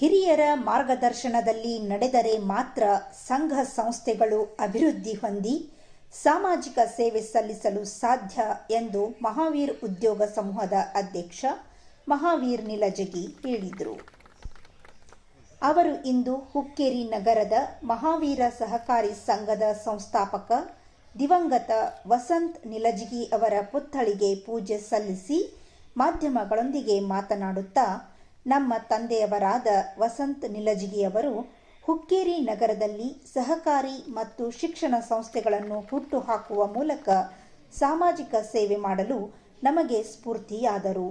ಹಿರಿಯರ ಮಾರ್ಗದರ್ಶನದಲ್ಲಿ ನಡೆದರೆ ಮಾತ್ರ ಸಂಘ ಸಂಸ್ಥೆಗಳು ಅಭಿವೃದ್ಧಿ ಹೊಂದಿ ಸಾಮಾಜಿಕ ಸೇವೆ ಸಲ್ಲಿಸಲು ಸಾಧ್ಯ ಎಂದು ಮಹಾವೀರ್ ಉದ್ಯೋಗ ಸಮೂಹದ ಅಧ್ಯಕ್ಷ ಮಹಾವೀರ್ ನಿಲಜಗಿ ಹೇಳಿದರು. ಅವರು ಇಂದು ಹುಕ್ಕೇರಿ ನಗರದ ಮಹಾವೀರ ಸಹಕಾರಿ ಸಂಘದ ಸಂಸ್ಥಾಪಕ ದಿವಂಗತ ವಸಂತ್ ನಿಲಜಗಿ ಅವರ ಪುತ್ಥಳಿಗೆ ಪೂಜೆ ಸಲ್ಲಿಸಿ ಮಾಧ್ಯಮಗಳೊಂದಿಗೆ ಮಾತನಾಡುತ್ತಾ ನಮ್ಮ ತಂದೆಯವರಾದ ವಸಂತ್ ನಿಲಜಗಿಯವರು ಹುಕ್ಕೇರಿ ನಗರದಲ್ಲಿ ಸಹಕಾರಿ ಮತ್ತು ಶಿಕ್ಷಣ ಸಂಸ್ಥೆಗಳನ್ನು ಹುಟ್ಟುಹಾಕುವ ಮೂಲಕ ಸಾಮಾಜಿಕ ಸೇವೆ ಮಾಡಲು ನಮಗೆ ಸ್ಫೂರ್ತಿಯಾದರು.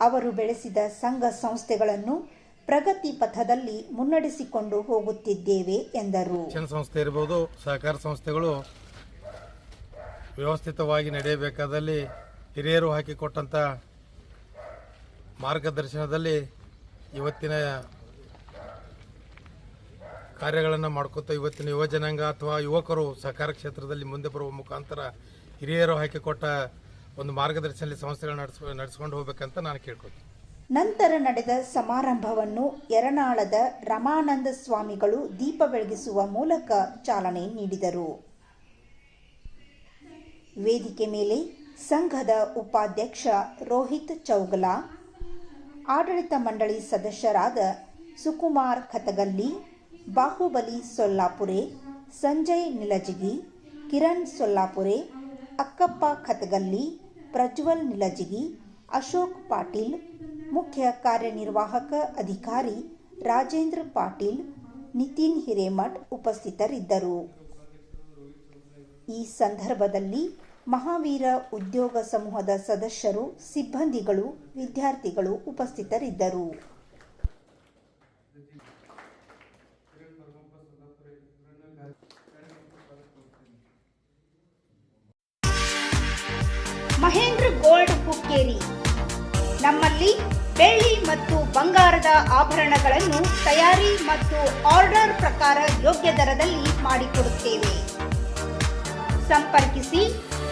ಅವರು ಬೆಳೆಸಿದ ಸಂಘ ಸಂಸ್ಥೆಗಳನ್ನು ಪ್ರಗತಿ ಪಥದಲ್ಲಿ ಮುನ್ನಡೆಸಿಕೊಂಡು ಹೋಗುತ್ತಿದ್ದೇವೆ ಎಂದರು. ಶಿಕ್ಷಣ ಸಂಸ್ಥೆ ಇರ್ಬೋದು, ಸಹಕಾರ ಸಂಸ್ಥೆಗಳು ವ್ಯವಸ್ಥಿತವಾಗಿ ನಡೆಯಬೇಕಾದಲ್ಲಿ ಹಿರಿಯರು ಹಾಕಿಕೊಟ್ಟಂಥ ಮಾರ್ಗದರ್ಶನದಲ್ಲಿ ಇವತ್ತಿನ ಕಾರ್ಯಗಳನ್ನು ಮಾಡ್ಕೋತಾ ಇವತ್ತಿನ ಯುವಜನಾಂಗ ಅಥವಾ ಯುವಕರು ಸಹಕಾರ ಕ್ಷೇತ್ರದಲ್ಲಿ ಮುಂದೆ ಬರುವ ಮುಖಾಂತರ ಹಿರಿಯರು ಹಾಕಿಕೊಟ್ಟ ಒಂದು ಮಾರ್ಗದರ್ಶನದಲ್ಲಿ ಸಂಸ್ಥೆಗಳು ನಡೆಸ ನಡೆಸ್ಕೊಂಡು ಹೋಗ್ಬೇಕಂತ ನಾನು ಕೇಳ್ಕೊತೀನಿ ನಂತರ ನಡೆದ ಸಮಾರಂಭವನ್ನು ಎರನಾಳದ ರಮಾನಂದ ಸ್ವಾಮಿಗಳು ದೀಪ ಬೆಳಗಿಸುವ ಮೂಲಕ ಚಾಲನೆ ನೀಡಿದರು. ವೇದಿಕೆ ಮೇಲೆ ಸಂಘದ ಉಪಾಧ್ಯಕ್ಷ ರೋಹಿತ್ ಚೌಗಲಾ ಆಡಳಿತ ಮಂಡಳಿ ಸದಸ್ಯರಾದ ಸುಕುಮಾರ್ ಖತಗಲ್ಲಿ, ಬಾಹುಬಲಿ ಸೊಲ್ಲಾಪುರೆ, ಸಂಜಯ್ ನಿಲಜಗಿ, ಕಿರಣ್ ಸೊಲ್ಲಾಪುರೆ, ಅಕ್ಕಪ್ಪ ಖತಗಲ್ಲಿ, ಪ್ರಜ್ವಲ್ ನಿಲಜಗಿ, ಅಶೋಕ್ ಪಾಟೀಲ್, ಮುಖ್ಯ ಕಾರ್ಯನಿರ್ವಾಹಕ ಅಧಿಕಾರಿ ರಾಜೇಂದ್ರ ಪಾಟೀಲ್, ನಿತಿನ್ ಹಿರೇಮಠ್ ಉಪಸ್ಥಿತರಿದ್ದರು. ಈ ಸಂದರ್ಭದಲ್ಲಿ ಮಹಾವೀರ ಉದ್ಯೋಗ ಸಮೂಹದ ಸದಸ್ಯರು, ಸಿಬ್ಬಂದಿಗಳು, ವಿದ್ಯಾರ್ಥಿಗಳು ಉಪಸ್ಥಿತರಿದ್ದರು. ಮಹೇಂದ್ರ ಗೋಲ್ಡ್ ಹುಕ್ಕೇರಿ ನಮ್ಮಲ್ಲಿ ಬೆಳ್ಳಿ ಮತ್ತು ಬಂಗಾರದ ಆಭರಣಗಳನ್ನು ತಯಾರಿ ಮತ್ತು ಆರ್ಡರ್ ಪ್ರಕಾರ ಯೋಗ್ಯ ದರದಲ್ಲಿ ಮಾಡಿಕೊಡುತ್ತೇವೆ. ಸಂಪರ್ಕಿಸಿ